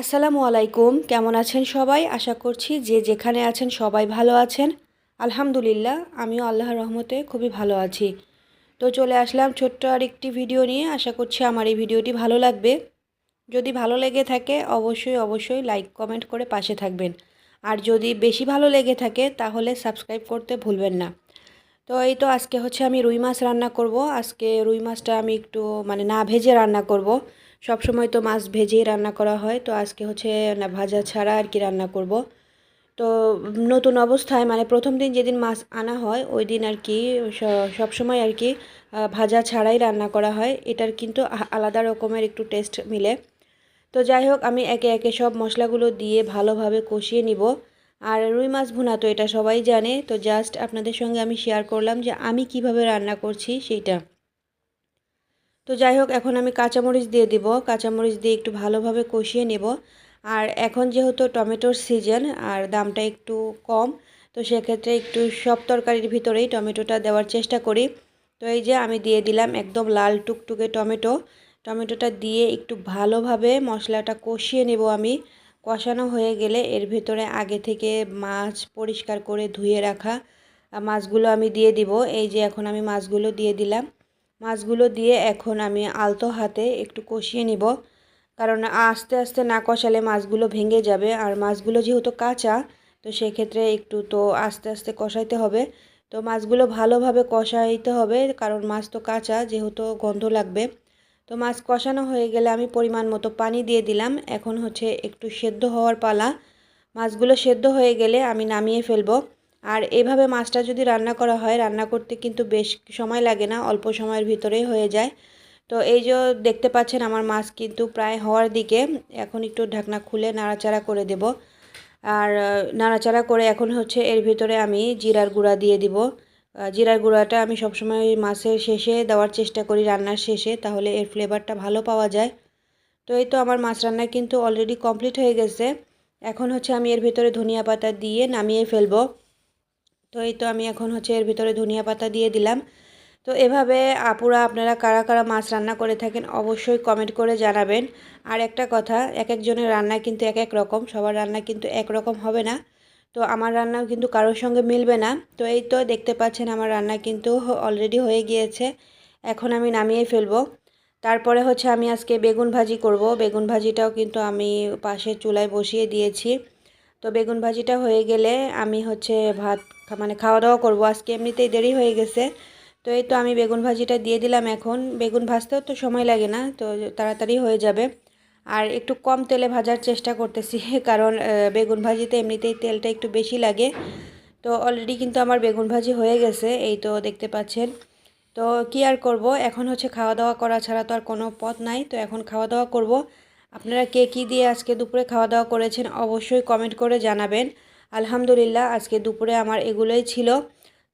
আসসালামু আলাইকুম। কেমন আছেন সবাই? আশা করছি যে যেখানে আছেন সবাই ভালো আছেন। আলহামদুলিল্লাহ, আমিও আল্লাহর রহমতে খুবই ভালো আছি। তো চলে আসলাম ছোট্ট আর একটি ভিডিও নিয়ে। আশা করছি আমার এই ভিডিওটি ভালো লাগবে। যদি ভালো লেগে থাকে, অবশ্যই অবশ্যই লাইক, কমেন্ট করে পাশে থাকবেন। আর যদি বেশি ভালো লেগে থাকে, তাহলে সাবস্ক্রাইব করতে ভুলবেন না। তো এই তো আজকে হচ্ছে আমি রুই মাছ রান্না করব। আজকে রুই মাছটা আমি একটু মানে না ভেজে রান্না করব। সব সময় তো মাছ ভেজেই রান্না করা হয়, তো আজকে হচ্ছে না, ভাজা ছাড়া আর কি রান্না করব। তো নতুন অবস্থায় মানে প্রথম দিন যেদিন মাছ আনা হয়, ওই দিন আর কি সব সময় আর কি ভাজা ছাড়াই রান্না করা হয়। এটার কিন্তু আলাদা রকমের একটু টেস্ট মিলে। তো যাই হোক, আমি একে একে সব মশলাগুলো দিয়ে ভালোভাবে কষিয়ে নিব। আর রুই মাছ ভুনা তো এটা সবাই জানে, তো জাস্ট আপনাদের সঙ্গে আমি শেয়ার করলাম যে আমি কীভাবে রান্না করছি সেইটা। তো যাই হোক এখন আমি কাঁচামরিচ দিয়ে দিব। কাঁচামরিচ দিয়ে একটু ভালোভাবে কষিয়ে নেব। আর এখন যেহেতু টমেটোর সিজন আর দামটা একটু কম, তো সেক্ষেত্রে একটু সব তরকারির ভিতরেই টমেটোটা দেওয়ার চেষ্টা করি। তো এই যে আমি দিয়ে দিলাম একদম লাল টুকটুকে টমেটো। টমেটোটা দিয়ে একটু ভালোভাবে মশলাটা কষিয়ে নেব আমি। কষানো হয়ে গেলে এর ভিতরে আগে থেকে মাছ পরিষ্কার করে ধুয়ে রাখা মাছগুলো আমি দিয়ে দিব। এই যে এখন আমি মাছগুলো দিয়ে দিলাম। মাছগুলো দিয়ে এখন আমি আলতো হাতে একটু কষিয়ে নিব। কারণ আস্তে আস্তে না কষালে মাছগুলো ভেঙে যাবে। আর মাছগুলো যেহেতু কাঁচা, তো সেক্ষেত্রে একটু তো আস্তে আস্তে কষাইতে হবে। তো মাছগুলো ভালোভাবে কষাইতে হবে, কারণ মাছ তো কাঁচা, যেহেতু গন্ধ লাগবে। তো মাছ কষানো হয়ে গেলে আমি পরিমাণ মতো পানি দিয়ে দিলাম। এখন হচ্ছে একটু সেদ্ধ হওয়ার পালা। মাছগুলো সেদ্ধ হয়ে গেলে আমি নামিয়ে ফেলব। আর এভাবে মাছটা যদি রান্না করা হয়, রান্না করতে কিন্তু বেশ সময় লাগে না, অল্প সময়ের ভিতরেই হয়ে যায়। তো এই যে দেখতে পাচ্ছেন আমার মাছ কিন্তু প্রায় হওয়ার দিকে, এখন একটু ঢাকনা খুলে নাড়াচাড়া করে দেব। আর নাড়াচাড়া করে এখন হচ্ছে এর ভিতরে আমি জিরার গুঁড়া দিয়ে দিব। জিরার গুঁড়াটা আমি সবসময় মাছের শেষে দেওয়ার চেষ্টা করি, রান্নার শেষে, তাহলে এর ফ্লেভারটা ভালো পাওয়া যায়। তো এই তো আমার মাছ রান্না কিন্তু অলরেডি কমপ্লিট হয়ে গেছে। এখন হচ্ছে আমি এর ভিতরে ধনিয়া পাতা দিয়ে নামিয়ে ফেলব। তো এই তো আমি এখন হচ্ছে এর ভিতরে ধনিয়া পাতা দিয়ে দিলাম। তো এভাবে আপুরা আপনারা কারা কারা মাছ রান্না করে থাকেন অবশ্যই কমেন্ট করে জানাবেন। আর একটা কথা এক একজনের রান্না কিন্তু এক এক রকম, সবার রান্না কিন্তু এক রকম হবে না। তো আমার রান্নাও কিন্তু কারোর সঙ্গে মিলবে না। তো এই তো দেখতে পাচ্ছেন আমার রান্না কিন্তু অলরেডি হয়ে গিয়েছে। এখন আমি নামিয়ে ফেলব। তারপরে হচ্ছে আমি আজকে বেগুন ভাজি করব। বেগুন ভাজিটাও কিন্তু আমি পাশে চুলায় বসিয়ে দিয়েছি। তো বেগুন ভাজিটা হয়ে গেলে আমি হচ্ছে ভাত মানে খাওয়া দাওয়া করব। আজকে এমনিতেই দেরি হয়ে গেছে। তো এই তো আমি বেগুন ভাজিটা দিয়ে দিলাম এখন। বেগুন ভাজতেও তো সময় লাগে না, তো তাড়াতাড়ি হয়ে যাবে। আর একটু কম তেলে ভাজার চেষ্টা করতেছি, কারণ বেগুন ভাজিতে এমনিতেই তেলটা একটু বেশি লাগে। তো অলরেডি কিন্তু আমার বেগুন ভাজি হয়ে গেছে, এই তো দেখতে পাচ্ছেন। তো কি আর করব? এখন হচ্ছে খাওয়া দাওয়া করা ছাড়া তো আর কোনো পথ নাই। তো এখন খাওয়া দাওয়া করব। আপনারা কে কী দিয়ে আজকে দুপুরে খাওয়া দাওয়া করেছেন অবশ্যই কমেন্ট করে জানাবেন। আলহামদুলিল্লাহ, আজকে দুপুরে আমার এগুলোই ছিল।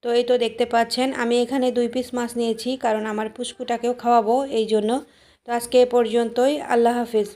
তো এই তো দেখতে পাচ্ছেন, আমি এখানে দুই পিস মাছ নিয়েছি, কারণ আমার পুষ্কুটাকেও খাওয়াবো এই জন্য। তো আজকে এ পর্যন্তই, আল্লাহ হাফিজ।